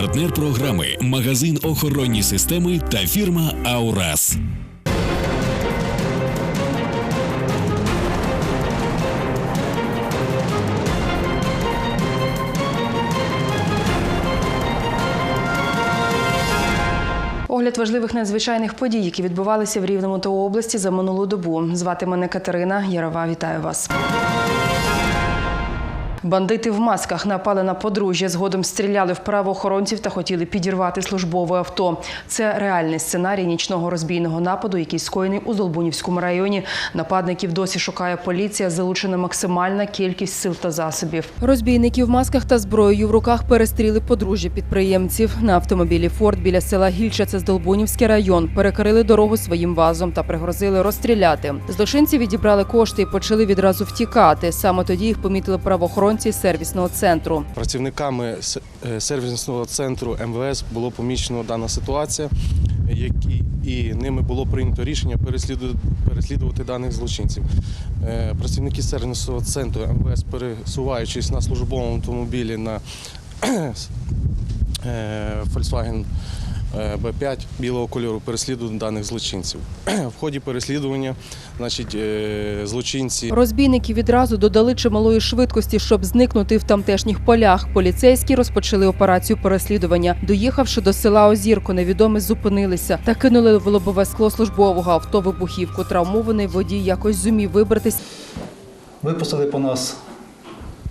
Партнер програми магазин охоронні системи та фірма Аурас. Огляд важливих надзвичайних подій, які відбувалися в Рівному та області за минулу добу. Звати мене Катерина Ярова. Вітаю вас. Бандити в масках напали на подружжя, згодом стріляли в правоохоронців та хотіли підірвати службове авто. Це реальний сценарій нічного розбійного нападу, який скоєний у Золбунівському районі. Нападників досі шукає поліція. Залучена максимальна кількість сил та засобів. Розбійники в масках та зброєю в руках перестріли подружжя підприємців на автомобілі Форд біля села Гільча. Це Здолбунівський район. Перекрили дорогу своїм вазом та пригрозили розстріляти. Злочинці відібрали кошти і почали відразу втікати. Саме тоді їх помітили правоохоронці з сервісного центру. Працівниками е, сервісного центру МВС було помічено дана ситуація, які і ними було прийнято рішення переслідувати даних злочинців. Е, Працівники сервісного центру МВС, пересуваючись на службовому автомобілі на е, Volkswagen е, B5 білого кольору переслідують даних злочинців. В ході переслідування, значить, е, злочинці Розбійники відразу додали чималої швидкості, щоб зникнути в тамтешніх полях. Поліцейські розпочали операцію переслідування. Доїхавши до села Озірко, невідомі зупинилися та кинули в лобове скло службового авто вибухівку. Травмований водій якось зумів вибратись. Випустили по нас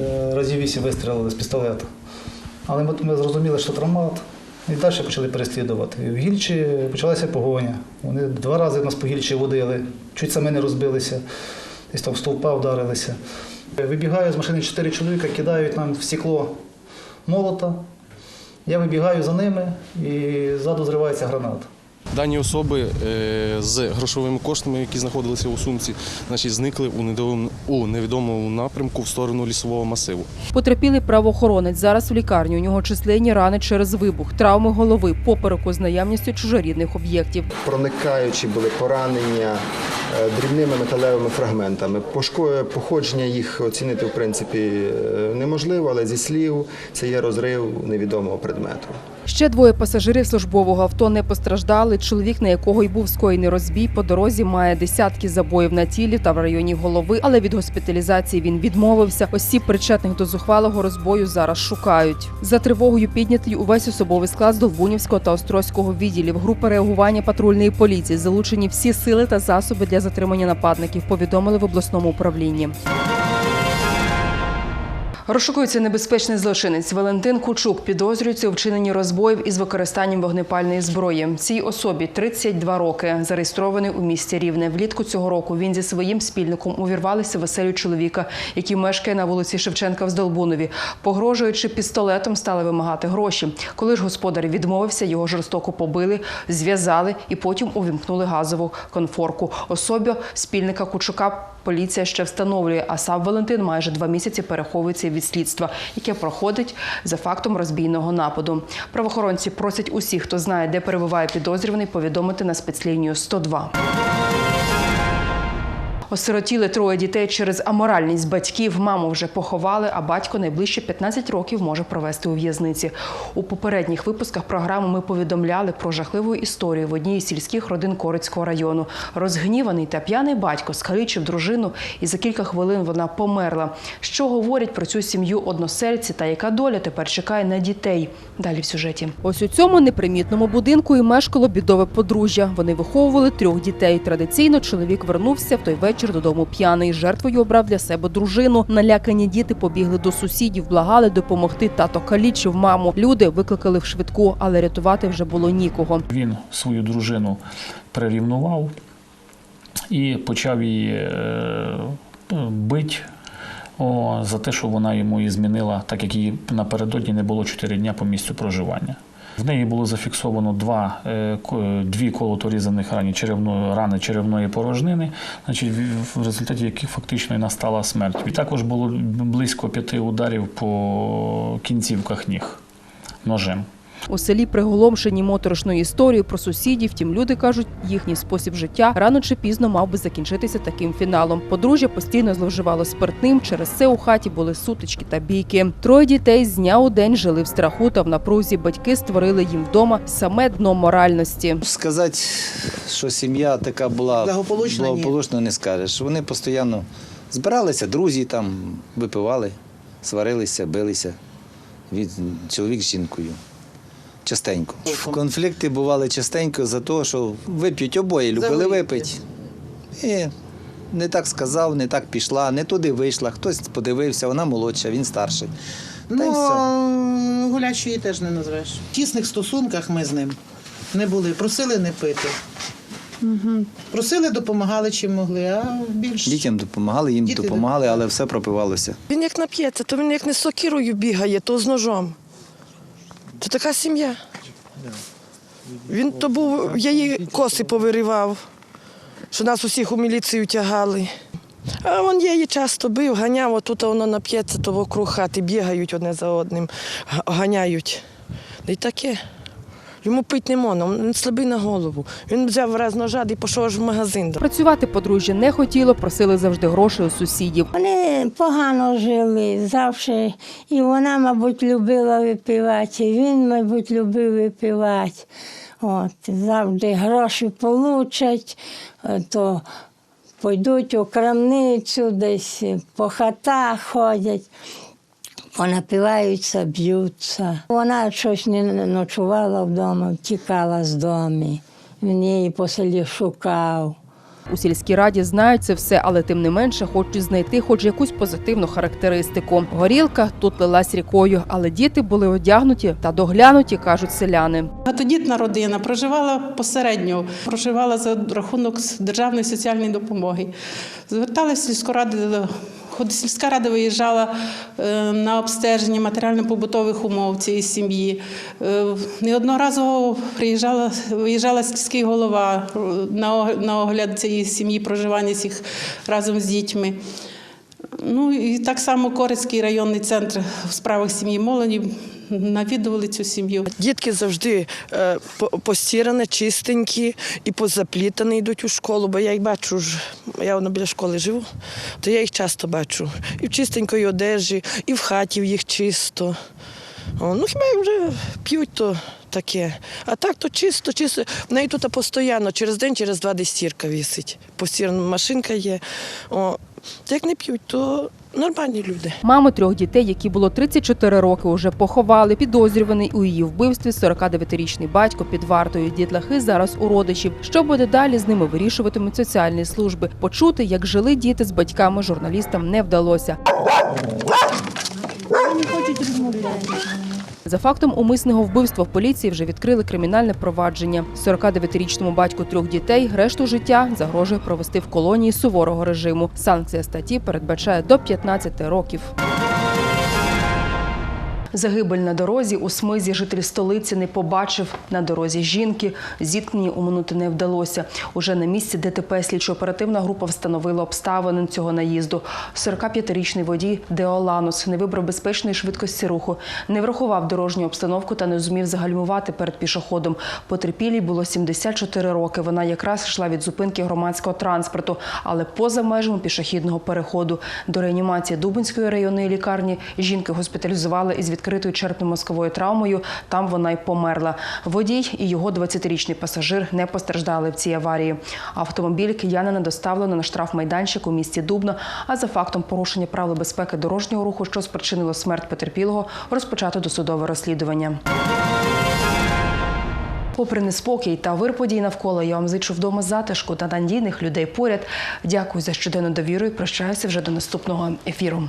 е, разів вісім вистрілили з пістолета. Але ми, ми зрозуміли, що травмат, і далі почали переслідувати. І в Гільчі почалася погоня. Вони два рази нас по Гільчі водили, чуть самі не розбилися, десь там стовпа вдарилися. Вибігаю з машини чотири чоловіка, кидають нам в стекло молота. Я вибігаю за ними і ззаду зривається граната. Дані особи е, з грошовими коштами, які знаходилися у сумці, значить, зникли у у невідомому напрямку в сторону лісового масиву. Потерпілий правоохоронець зараз в лікарні. У нього численні рани через вибух, травми голови, попереку з наявністю чужорідних об'єктів. проникаючі були поранення дрібними металевими фрагментами. Походження їх оцінити в принципі е, неможливо, але зі слів це є розрив невідомого предмету. Ще двоє пасажирів службового авто не постраждали. Чоловік, на якого й був скоєний розбій, по дорозі має десятки забоїв на тілі та в районі голови, але від госпіталізації він відмовився. Осіб, причетних до зухвалого розбою, зараз шукають. За тривогою піднятий увесь особовий склад з Долбунівського та Острозького відділів. Група реагування патрульної поліції залучені всі сили та засоби для затримання нападників. Повідомили в обласному управлінні. Розшукується небезпечний злочинець Валентин Кучук. Підозрюється у вчиненні розбоїв із використанням вогнепальної зброї. Цій особі 32 роки. Зареєстрований у місті Рівне. Влітку цього року він зі своїм спільником увірвалися в оселю чоловіка, який мешкає на вулиці Шевченка в Здолбунові. Погрожуючи пістолетом, стали вимагати гроші. Коли ж господар відмовився, його жорстоко побили, зв'язали і потім увімкнули газову конфорку. Особі спільника Кучука поліція ще встановлює, а сам Валентин майже два місяці переховується від слідства, яке проходить за фактом розбійного нападу. Правоохоронці просять усіх, хто знає, де перебуває підозрюваний, повідомити на спецлінію 102. Осиротіли троє дітей через аморальність батьків. Маму вже поховали, а батько найближче 15 років може провести у в'язниці. У попередніх випусках програми ми повідомляли про жахливу історію в одній із сільських родин Корицького району. Розгніваний та п'яний батько скалічив дружину, і за кілька хвилин вона померла. Що говорять про цю сім'ю односельці та яка доля тепер чекає на дітей? Далі в сюжеті. Ось у цьому непримітному будинку і мешкало бідове подружжя. Вони виховували трьох дітей. Традиційно чоловік вернувся в той вечір додому п'яний. Жертвою обрав для себе дружину. Налякані діти побігли до сусідів, благали допомогти. Тато калічив маму. Люди викликали в швидку, але рятувати вже було нікого. Він свою дружину прирівнував і почав її е, бити о, за те, що вона йому і змінила, так як її напередодні не було 4 дня по місцю проживання. В неї було зафіксовано два, е, дві колоторізаних рані черевної рани черевної порожнини, значить, в результаті яких фактично і настала смерть. І також було близько п'яти ударів по кінцівках ніг ножем. У селі приголомшені моторошною історією про сусідів. Втім, люди кажуть, їхній спосіб життя рано чи пізно мав би закінчитися таким фіналом. Подружжя постійно зловживало спиртним. Через це у хаті були сутички та бійки. Троє дітей з дня у день жили в страху та в напрузі. Батьки створили їм вдома саме дно моральності. Сказати, що сім'я така була Благополучна, не скажеш. Вони постійно збиралися, друзі там випивали, сварилися, билися. Від чоловік з жінкою. Частенько. Конфлікти бували частенько за те, що вип'ють обоє, любили випити. І не так сказав, не так пішла, не туди вийшла. Хтось подивився, вона молодша, він старший. Та й Ну, гулячої теж не назвеш. В тісних стосунках ми з ним не були. Просили не пити. Просили, допомагали чим могли, а більш Дітям допомагали, їм Діти допомагали, але все пропивалося. Він як нап'ється, то він як не з сокирою бігає, то з ножом. То така сім'я. Він то був, я її коси повиривав, що нас усіх у міліцію тягали. А він я її часто бив, ганяв, отут воно нап'ється, то вокруг хати бігають одне за одним, ганяють. І таке. Йому пить не можна, він слабий на голову. Він взяв раз ножа і пішов аж в магазин. Працювати подружжя не хотіло, просили завжди грошей у сусідів. Вони погано жили завжди, і вона, мабуть, любила випивати, і він, мабуть, любив випивати. От, завжди гроші получать, е, то пойдуть у крамницю, десь по хатах ходять. Понапиваються, б'ються. Вона щось не ночувала вдома, втікала з дому. Він її по селі шукав. У сільській раді знають це все, але тим не менше хочуть знайти хоч якусь позитивну характеристику. Горілка тут лилась рікою, але діти були одягнуті та доглянуті, кажуть селяни. Багатодітна родина проживала посередньо, проживала за рахунок державної соціальної допомоги. Зверталися сільську раду, ход- сільська рада виїжджала е, на обстеження матеріально-побутових умов цієї сім'ї. Е, Неодноразово приїжджала, виїжджала сільський голова е, на огляд цієї сім'ї, проживання всіх разом з дітьми. Ну і так само Корицький районний центр в справах сім'ї молоді навідували цю сім'ю. Дітки завжди е, постірані, чистенькі і позаплітані йдуть у школу, бо я їх бачу я воно біля школи живу, то я їх часто бачу. І в чистенької одежі, і в хаті в їх чисто. Ну хіба вже п'ють, то таке. А так то чисто, чисто. В неї тут постійно, через день, через два десь стірка висить. Постірана машинка є. О, як не п'ють, то нормальні люди. Маму трьох дітей, які було 34 роки, уже поховали. Підозрюваний у її вбивстві 49-річний батько під вартою. Дітлахи зараз у родичів. Що буде далі, з ними вирішуватимуть соціальні служби. Почути, як жили діти з батьками, журналістам не вдалося. За фактом умисного вбивства в поліції вже відкрили кримінальне провадження. 49-річному батьку трьох дітей решту життя загрожує провести в колонії суворого режиму. Санкція статті передбачає до 15 років. Загибель на дорозі у смизі житель столиці не побачив на дорозі жінки. Зіткнення уминути не вдалося. Уже на місці ДТП слідчо-оперативна група встановила обставини цього наїзду. 45-річний водій Деоланус не вибрав безпечної швидкості руху, не врахував дорожню обстановку та не зумів загальмувати перед пішоходом. Потерпілій було 74 роки. Вона якраз йшла від зупинки громадського транспорту, але поза межами пішохідного переходу. До реанімації Дубинської районної лікарні жінки госпіталізували із відкритою черепно-мозковою травмою. Там вона й померла. Водій і його 20-річний пасажир не постраждали в цій аварії. Автомобіль киянина доставлено на штрафмайданчик у місті Дубно. А за фактом порушення правил безпеки дорожнього руху, що спричинило смерть потерпілого, розпочато досудове розслідування. Попри неспокій та вир подій навколо, я вам зичу вдома затишку та надійних людей поряд. Дякую за щоденну довіру і прощаюся вже до наступного ефіру.